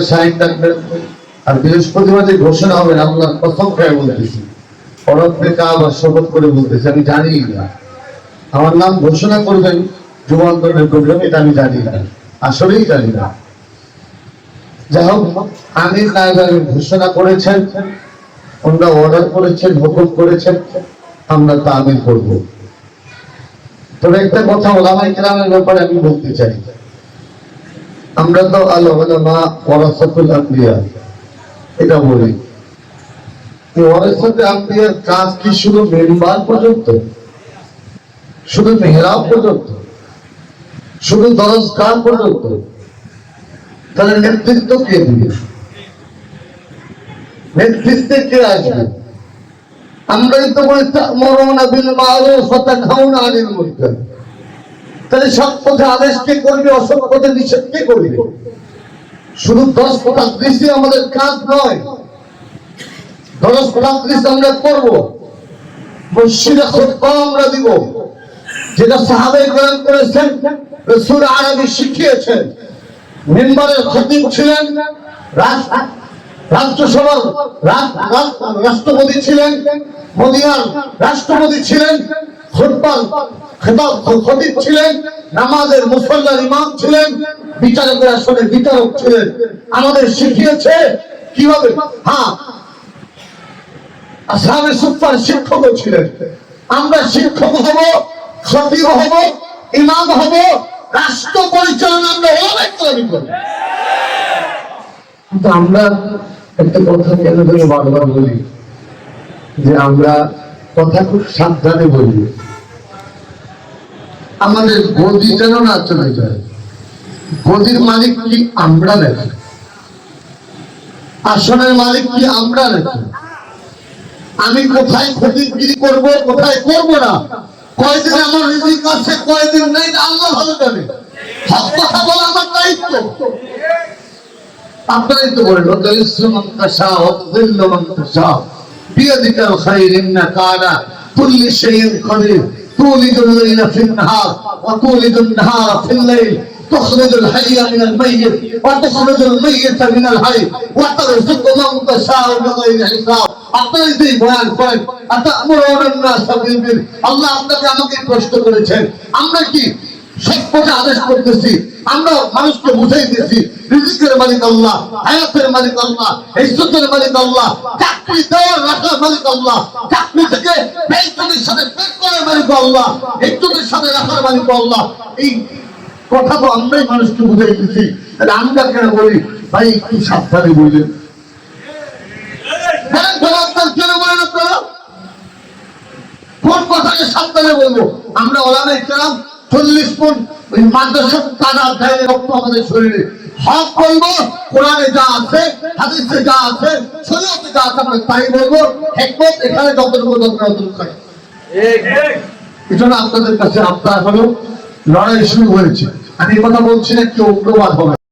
Sign আর বৃহস্পতিবার যে ঘোষণা হবে আল্লাহর কসম খেয়ে বলতেছি। শপথ করে বলতেছি, আমি জানি না। আমার নাম ঘোষণা করবেন প্রোগ্রাম এটা আমি জানি না। আসলেই জানি না। যাই হোক, আমির ঘোষণা করেছেন, ওনারা অর্ডার করেছেন, হুকুম করেছেন, আমরা তা আমির করব। তবে একটা কথা ওলামাই কেরামের ব্যাপারে আমি বলতে চাই। আমরা তো আলো মা ওরাসাতুল আম্বিয়া, এটা বলি। ওরাসাতে আম্বিয়ার কাজ কি শুধু মেম্বার পর্যন্ত? শুধু মেহরাব পর্যন্ত? শুধু দরজগাহ পর্যন্ত? তাহলে নেতৃত্ব কে দিবে? নেতৃত্বে কে আসবে? আমরাই তো বলি মরনা বিল মারুফ, ওয়া তানহাউনা আনিল মুনকার। তাহলে সব পথে আদেশ কে করবে, অসৎ পথে নিষেধ কে করবে? শুধু দশ পথা দৃষ্টি আমাদের কাজ নয়, দশ দৃষ্টি আমরা করব। মসজিদে খুতবা আমরা দিব। যেটা গ্রহণ করেছেন, রসুল আরবি শিখিয়েছেন। মেম্বারের খতিব ছিলেন রাস- রাষ্ট্রসভার রাষ্ট্রপতি ছিলেন, মদিনার রাষ্ট্রপতি ছিলেন খুতবার খেতাব ছিলেন, নামাজের মুসল্লার ইমাম ছিলেন বিচারকের বিচারক ছিলেন। আমাদের শিখিয়েছে কীভাবে হ্যাঁ সুপার শিক্ষকও ছিলেন। আমরা শিক্ষক হব, খতিব হব, ইমাম হব, রাষ্ট্র পরিচালনা আমরা অনেক দাবি করি কিন্তু আমরা একটা কথা কেন ধরে বারবার বলি? যে আমরা কথা খুব সাবধানে বলি। আমাদের গদি যেন না চলে যায়? গদির মালিক কি আমরা নাকি? আসনের মালিক কি আমরা নাকি? আমি কোথায় ক্ষতিগিরি করব, কোথায় করব না? কয়দিন আমার রিজিক আছে, কয়দিন নেই, আল্লাহ ভালো জানে। সব কথা বলা আমার দায়িত্ব। আপনারাই তো বলেন ইসলাম কাশা অতদিল্লমান কারা কুল্লি শাইইন খাদির। شَيْءٍ قَدِيرٌ تولج الليل في النهار وتولج النهار في الليل تخرج الحي من الميت وتخرج الميت من الحي وترزق من تشاء بغير حساب আপনারা যদি বয়ান করেন আতামুরুন নাস বিল আল্লাহ আপনাকে আমাকে প্রশ্ন করেছেন আমরা কি সত্যকে আদেশ করতেছি। আমরা মানুষকে বুঝাইতেছি রিজিকের মালিক আল্লাহ, হায়াতের মালিক আল্লাহ, ইজ্জতের মালিক আল্লাহ, চাকরি দেওয়ার রাখার মালিক আল্লাহ, চাকরি থেকে বেইজ্জতের সাথে বের করার মালিক আল্লাহ, ইজ্জতের সাথে রাখার মালিক আল্লাহ। এই কথা তো আমরাই মানুষকে বুঝাইতেছি তাহলে আমরা কেন বলি? ভাই, একটু সাবধানে তো আপনার। কেন কথাকে সাবধানে বলব? আমরা ওলামে কেরাম চল্লিশ ফুট ওই মাদ্রাসা কাদা অধ্যায়ের রক্ত আমাদের শরীরে। হক বলব, কোরআনে যা আছে, হাদিসে যা আছে, শরীয়তে যা আছে, আমরা তাই বলব, হেকমত এখানে যতটুকু দরকার অতটুকু থাকে। এই জন্য আপনাদের কাছে আপনার হলো, লড়াই শুরু হয়েছে। আমি কথা বলছি না, কেউ উগ্রবাদ হবে